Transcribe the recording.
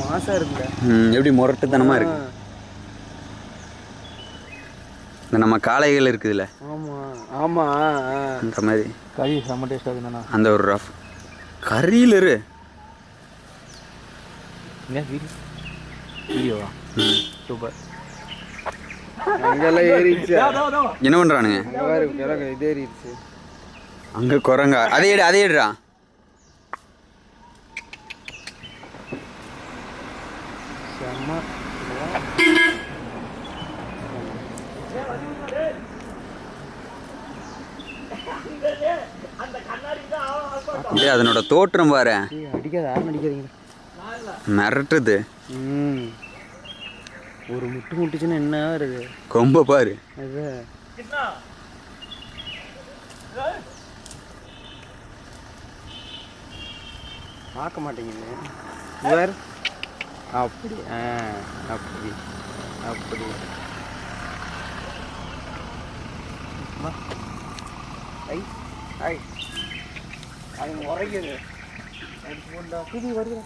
மாசா இருக்குல்ல. எப்படி முரட்டுத்தனமாக இருக்கு. இந்த நம்ம காளைகள் இருக்குதுல்ல. ஆமா ஆமா அந்த மாதிரி. கறி செம்ம டேஸ்ட் ஆகுதுண்ணா அந்த ஒரு ரஃப் கறியில் இரு. வீடியோவா. சூப்பர். அங்கெல்லாம் ஏறிடுச்சு. என்ன பண்ணுறானுங்க அங்கே இது ஏறிடுச்சு. அங்கே குரங்கா. அதே எடு அதே எடுறா. அதனோட தோற்றம் பாரு. அடிக்காத மிரட்டுது. ம். ஒரு முட்டு முட்டுச்சுன்னா என்ன வருது? கொம்ப பாரு. அது. பார்க்க மாட்டேங்குது. இவர்? அப்படி ஆ அப்படி அப்படி. ஐ ஐ. அது உரைக்குது. வருது